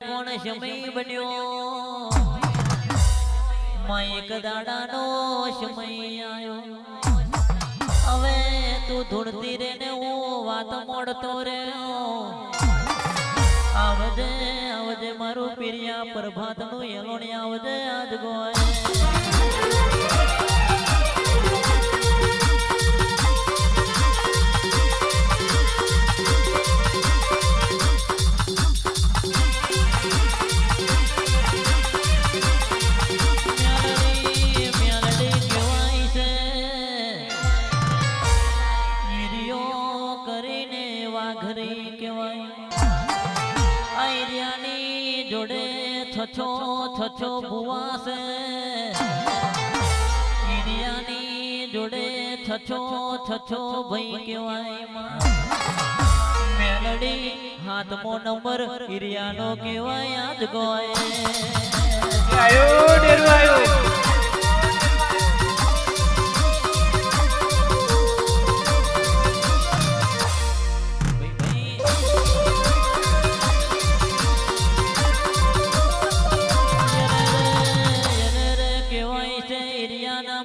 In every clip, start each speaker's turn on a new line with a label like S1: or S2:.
S1: કોણ સમય બન્યો? માં એક દાડાનો સમય આવ્યો હવે તું ધૂળતી રે ને હું વાત મોડતો રે આવજે આવજે, મારું પિરિયા પ્રભાતનું એલોણી આવજે આજ ગોય છછો છછો ભુવાસે ઈરિયાની જોડે છછો છછો ભાઈ કહેવાયમાં. મેલડી હાથમો નંબર ઈરિયાનો કહેવાય, આજ ગોય.
S2: આયો, ડેરું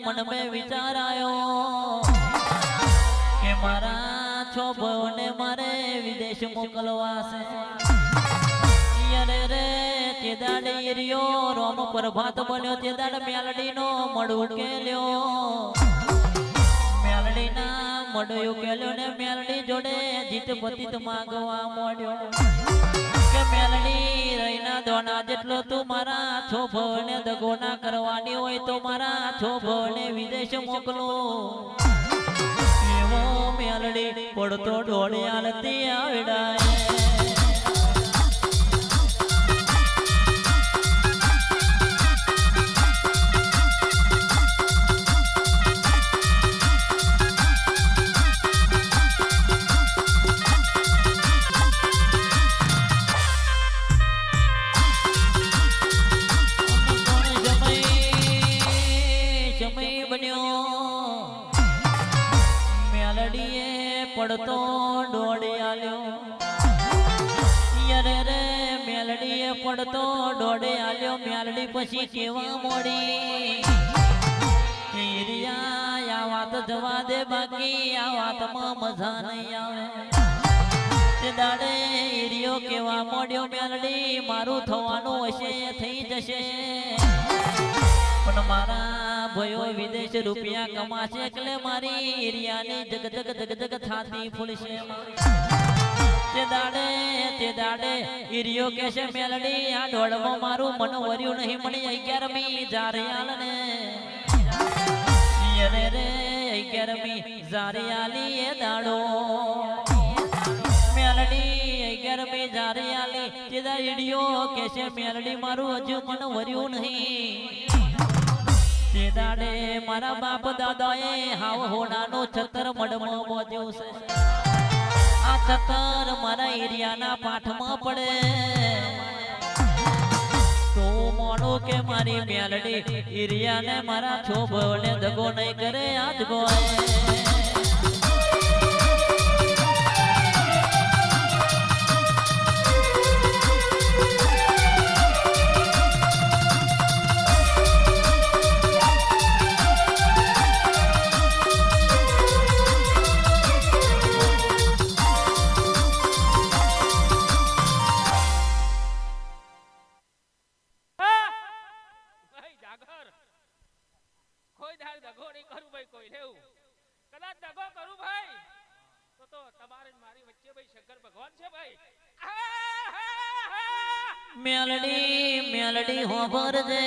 S2: આયો
S1: વિચાર આવ્યો કે મારા છો ભાઈને મારે વિદેશ મોકલવા છે રે, તે દાડે રોમ પ્રભાત બન્યો, તે મેલડીનો મળું કેલ્યો મેલડીના મળ્યું કેલ્યો ને મેલડી જોડે જીત પતિત માંગવા મોડ્યો. કે મેલડી તું મારા છોભને દગો ના કરવાની હોય તો મારા છોભને વિદેશ મોકલો. એવો મેલડી પડતો ડોળે આલતી આવડાય. જવા દે બાકી, આ વાતમાં મજા નહીં આવે. તે દાડે એરિયો કેવા મોડ્યો મેલડી, મારું થવાનું હશે, થઈ જશે. પણ મારા ભયો વિદેશ રૂપિયા કમાશે એટલે મારી એરિયાની જગ જગ જગ જગ થાતી ફૂલશે તે દાડે તે દાડે ઈરિયો કેશે મેલડી, આ દોડમાં મારું મન વર્યું નહીં મળી અગિયારમી જારે આલને યરે રે અગિયારમી જારિયાલી એ દાડો. અગિયારમી જારિયાલી તે દા ઈડિયો કહેશે મેલડી મારું હજુ મન વર્યું નહીં. તે દાડે મારા બાપ દાદાએ હાવ હોનાનો છતર મડમાં બોધ્યો છે. આ છતર મારા એરિયાના પાઠમાં પડે. મોનો કે મારી મેલડી એરિયાને મારા છોભને દગો નહીં કરે આજ ગોય મેલડી મેલડી હોભરજે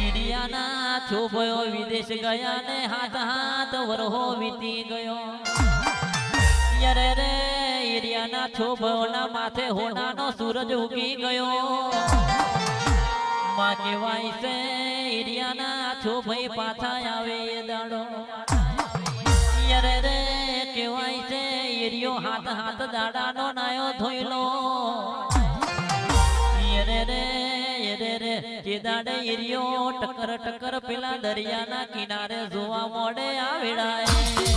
S1: ઈડિયાના છોભયો વિદેશ ગયા ને હાથ હાથ વરહો વીતી ગયો. યરે રે ઈડિયાના છોભયોના માથે હોનાનો સૂરજ ઉગી ગયો. માં કહેવાય છે ઈડિયાના છોભઈ પાછા આવે એ દાડો. યરે રે, કહેવાય છે ઈરિયો હાથ હાથ દાડાનો નાયો ધોઈલો જે દાડે એરિયો ટકર ટકર પેલા દરિયાના કિનારે જોવા મોડે આવેડાય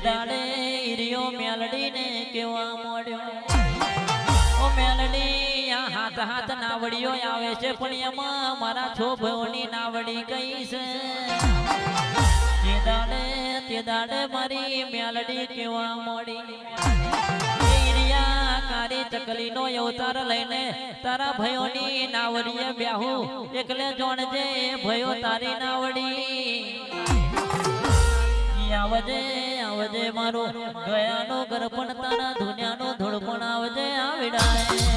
S1: દાડે ઈરિયો મેલડી ને કેવા મોડ્યો ઓ મેલડી, આ હાથ હાથ નાવડીઓ આવે છે, પણ એમાં મારા છોભોની નાવડી ગઈ છે? તે દાડે તે દાડે મારી મેલડી કેવા મોડી ઈરિયા કારી ચકલીનો અવતાર લઈને તારા ભયોની નાવડીએ બ્યાહુ એકલે જોણજે ભયો તારી નાવડી. આવજે આવજે મારો. ગયાનો ઘર પણ તારા દુનિયાનો ધોળપણ આવજે આવડાય.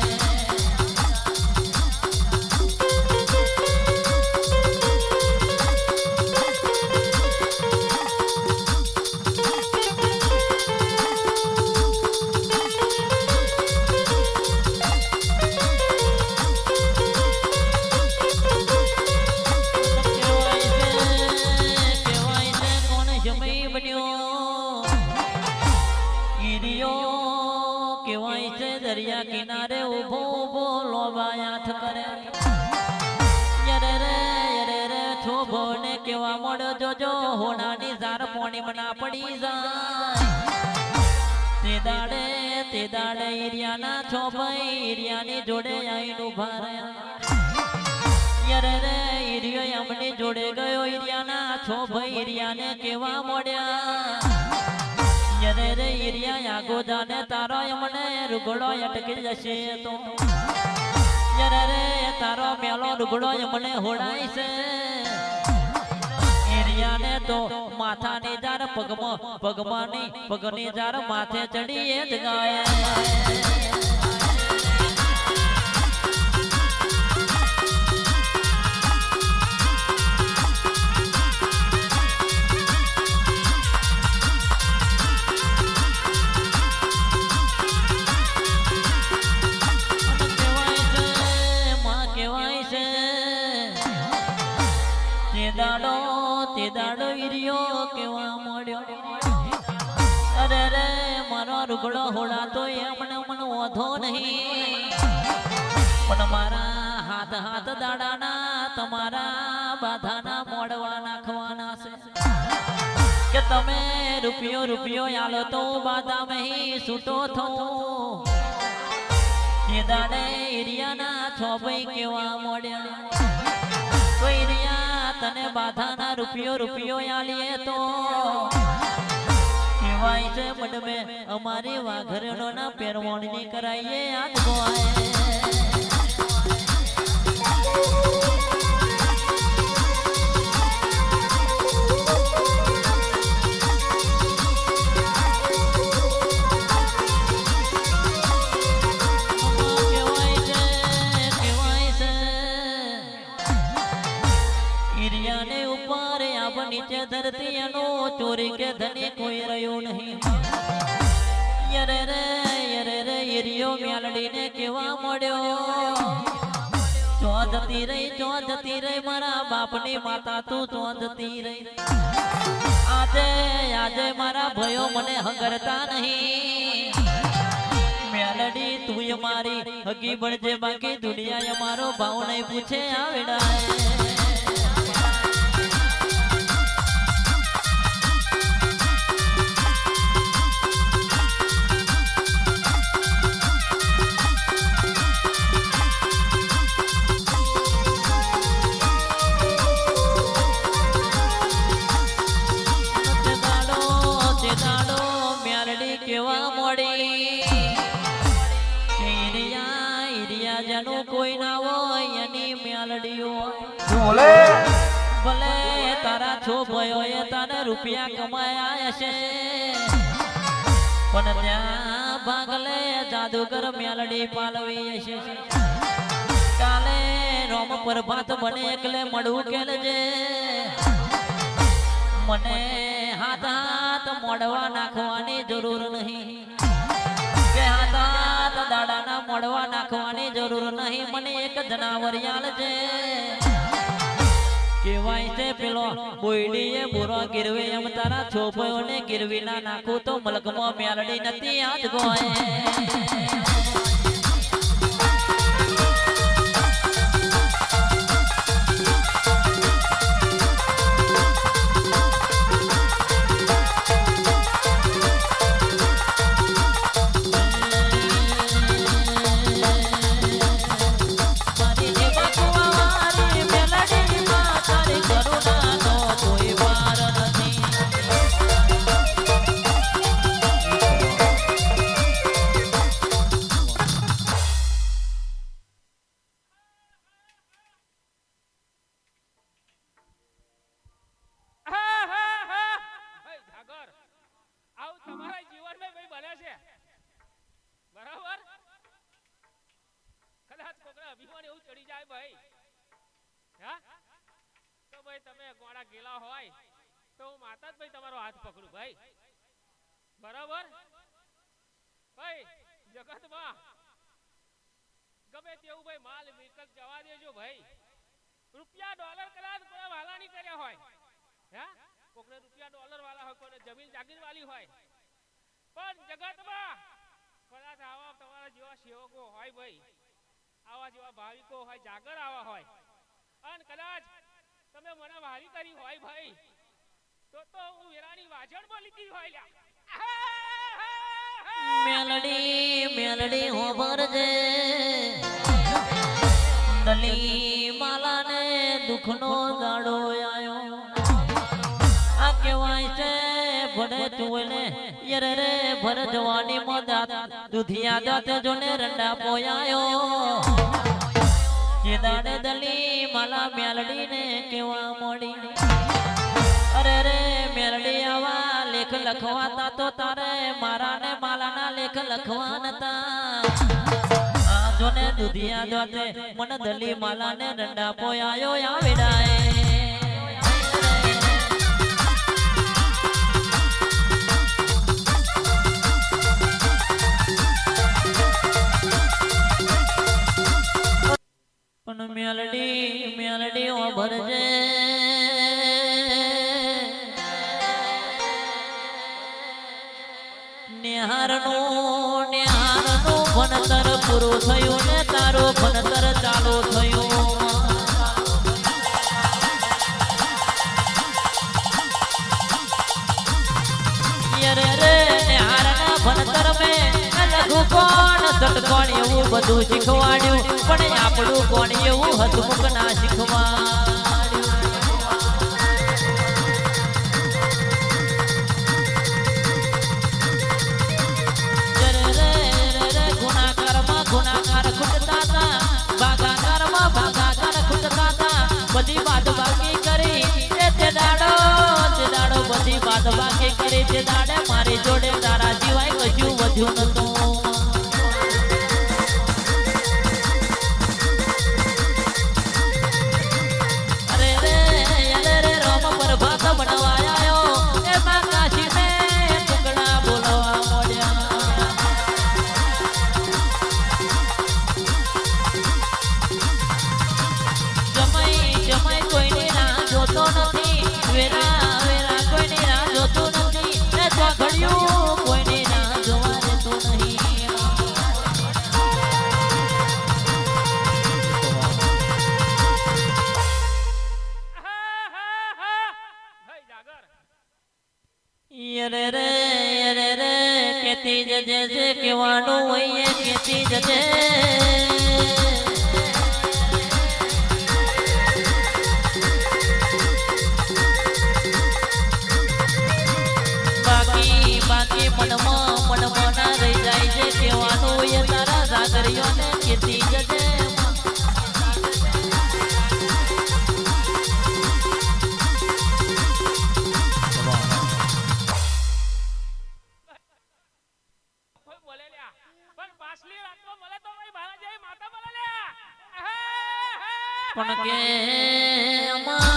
S1: તે એરિયાના છો ભાઈ ઈરિયાની જોડે આઈને ઊભા રહ્યા. યરે રે ઈરિયો એમની જોડે ગયો ઈરિયાના છો ભાઈ ઈરિયાને કેવા મળ્યા? યરે રે ઈરિયા આગો જાને તારો એમને રૂગડો અટકી જશે તો. યરે રે તારો મેલો રૂગડો એમને હોડાય છે. ઈરિયાને તો માથાની જાર પગમાં પગમાંની પગની જાર માથે ચડીએ જ ગાય. મારો રૂગડો હોડાતો એમને મને ઓધો નહીં. પણ મારા હાથ હાથ દાડાના તમારા બાધાના મોડવા નાખવાના છે. કે તમે રૂપિયો રૂપિયો આલો તો બાદામ છૂટો થો એ દાડે એરિયાના છો ભાઈ કેવા મોડ્યા. તો એરિયા તને બાધાના રૂપિયો રૂપિયો આલીએ તો. કહેવાય છે મડમે અમારી વાઘરનો ના પેરવણની કરાઈએ આજ ગોય ધરતી ચોરી કે ધની કોઈ રહ્યો નહીં. યરે રે યરે રે એરિયો મ્યાલડીને કેવા મળ્યો? ચો રહી ચો જતી રહી, મારા બાપની માતા તું ચો રહી. આજે આજે મારા ભયો મને હંગરતા નહીં. મેલડી તું મારી હગી બળજે બાકી દુનિયા મારો ભાવ નહીં પૂછે આવડાય. હોય. ભલે તારા છોભયો એ તને રૂપિયા કમાયા હશે, પણ ત્યાં ભાગલે જાદુગર મેલડી પાલવી હશે. કાલે રોમ પ્રભાત બને એકલે મળવું કેલજે મને હાથ હાથ મોડવા નાખવાની જરૂર નહીં. કે હાથ હાથ મોડવા નાખવાની જરૂર નહીં. મને એક જનાવર યાલ છે કેવાય છે પેલો, બોયડીએ બુરો ગીરવે એમ તારા છોપયોને ગીરવી ના નાખું તો મલકમાં મેલડી નથી આજ ગોય.
S2: તો માતા જ ભાઈ તમારો હાથ પકડું, ભાઈ. બરાબર? ભાઈ, જગતમાં ગમે તેવું ભાઈ માલ મિલકત જવા દેજો ભાઈ. રૂપિયા ડોલર કદાચ કોઈ વાલા કર્યા હોય. હા? કોકને રૂપિયા ડોલર વાળા હોય, કોઈને જમીન જાગીર વાળી હોય. પણ જગતમાં કદાચ આવા તમારા જેવા સેવકો હોય ભાઈ, આવા જેવા ભાવિકો હોય, જાગર આવા હોય. અને કદાચ તમે મને વાલી કરી હોય ભાઈ તો તો હું વેરાની વાજણમાં લીધી હોય લ્યા.
S1: મેલડી મેલડી હોભરજે દલી માલાને દુખનો દાડો આયો. આ કહેવાય છે ભડે ચુવલે યર રે ભર જવાની મદદ. દુધિયા દાતે જોને રંડા પોયાયો. ચેદાડે દલી માલા મેલડીને લખવાતા તો તારે મારા ને માલાના લેખ લખવાનતા. જોને દુધિયા દોતે મન દલી માલાને રંડા પોયાયો આવેડાય. પણ મેલડી મેલડી ભરજે. નિહારનું ભણતર પૂરું થયું ને તારું ભણતર ચાલુ થયું. ભણતર મેં લઘુ એવું બધું શીખવાડ્યું, પણ આપણું કોણ એવું હતું ના શીખવાડ્યું બધી બાદ બાકી કરી તે દાડો તે દાડો બધી બાદ બાકી કરી તે દાડે મારી જોડે તારા જીવાય કજું વધ્યું નતું જે
S2: પણ
S1: કે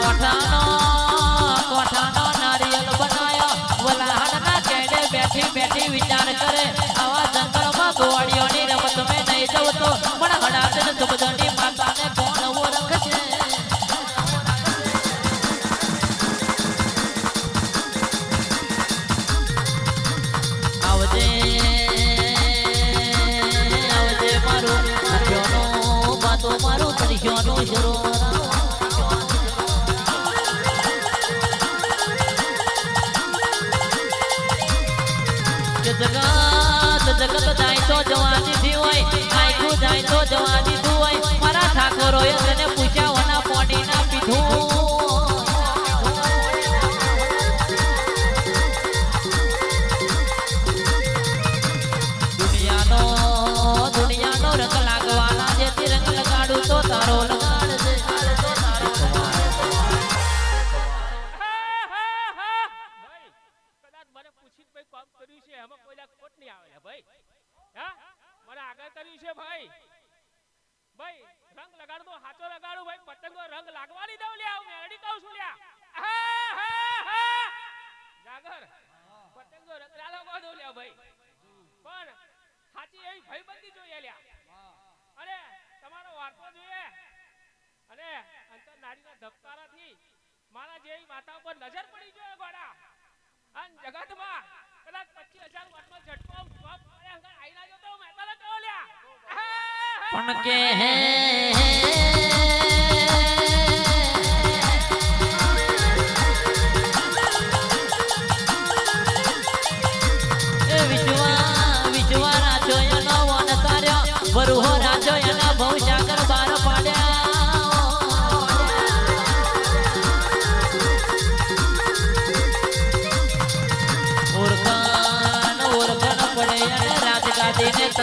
S1: કોઠાનો કોઠાનો નારિયેલ બનાયો. વલાહણના કેડે બેઠી બેઠી વિચાર કરે. લગત જાય તો જવા દીધી હોય આખું જવા દીધું હોય મારા ઠાકોરોએ તને પૂછ્યા ઓના
S2: પોડીના પીધું. ભાઈ ભાઈ, રંગ લગાડ દો, હાચો લગાડું ભાઈ, પતંગો રંગ લાગવાની દઉં લ્યા, હું મેરડી કહું છું લ્યા. જાગર, પતંગો રંગ ના દઉં લ્યા ભાઈ. પણ સાચી એવી ભયબંધી જોઈએ લ્યા. અરે, તમારો વાર્તો જોઈએ. અને અંતર નારીના ધબકારાથી મારા જેવી માતા ઉપર નજર પડી જોઈએ ગોડા. અને જગતમાં કદાચ પચીસ હજાર વર્ષમાં ઝટકો જવાબ મારે હંગાર આઈ ના જતો મેં તને કહો લ્યા.
S1: પણ કે હે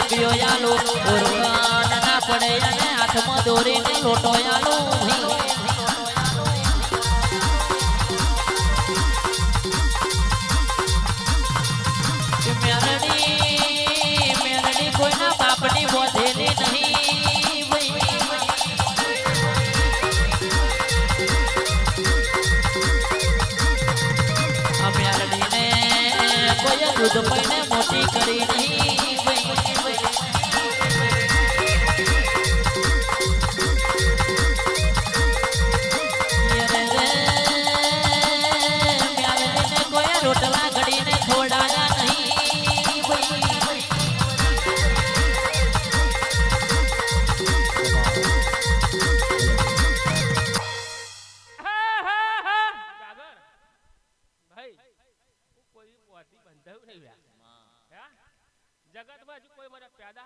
S1: તકિયો યાલો ઓરખાન ના પડે અને હાથમાં દોરીને લોટો યાલો. કે મેરડી મેરડી કોઈના દૂધ પૈને મોટી કરી નહીં.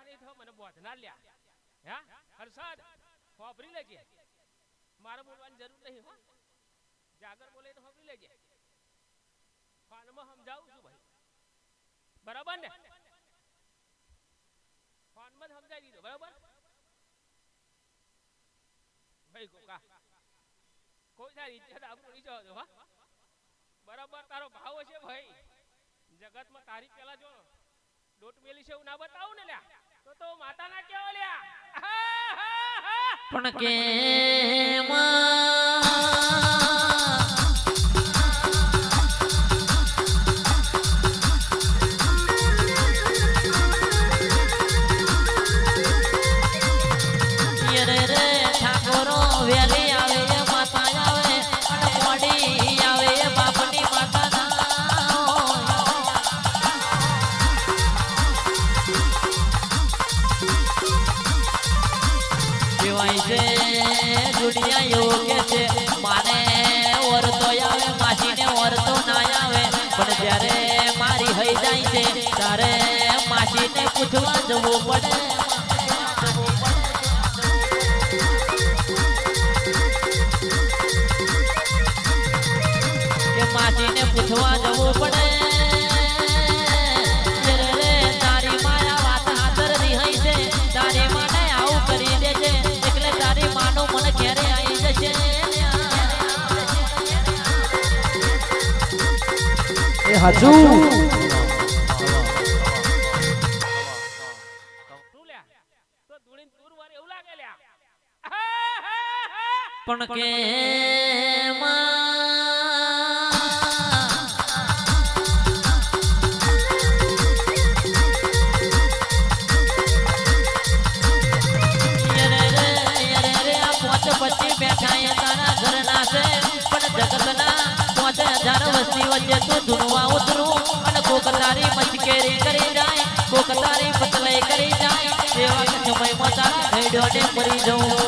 S1: નહીં
S2: થયો મને બોધનાર લ્યા. હા? હર્ષદ, હોભરી લેજે. મારે બોલવાની જરૂર નહીં હો. જાગર બોલે તો હોભરી લેજે. ફોનમાં સમજાવું છું ભાઈ. બરાબર ને? ફોનમાં સમજાવી દીધો. બરાબર? ભાઈ કોકા કોઈ તારી ઇજ્જત આપણું જવા દો હા. બરાબર તારો ભાવ હશે ભાઈ. જગતમાં તારી પેલા જો દોટ મેલી છે એવું ના બતાવું ને લ્યા. તો તો માતા ના કેવો લ્યા આહા, હા, હા.
S1: પણ કેમ પૂછવા જવું પડે માસીને પૂછવા જવું પડે તારી માયા વાત હાજર રિહાઈ છે તારી માને આવું કરી દે છે એટલે તારી માનું મન ક્યારે આવી જશે
S3: એ
S2: તારી
S1: મચકેરી કરી જાય, કોક તારી પતલે કરી જાય, એવા સમયમાં તારા હેડ્યો ને મરી જવું.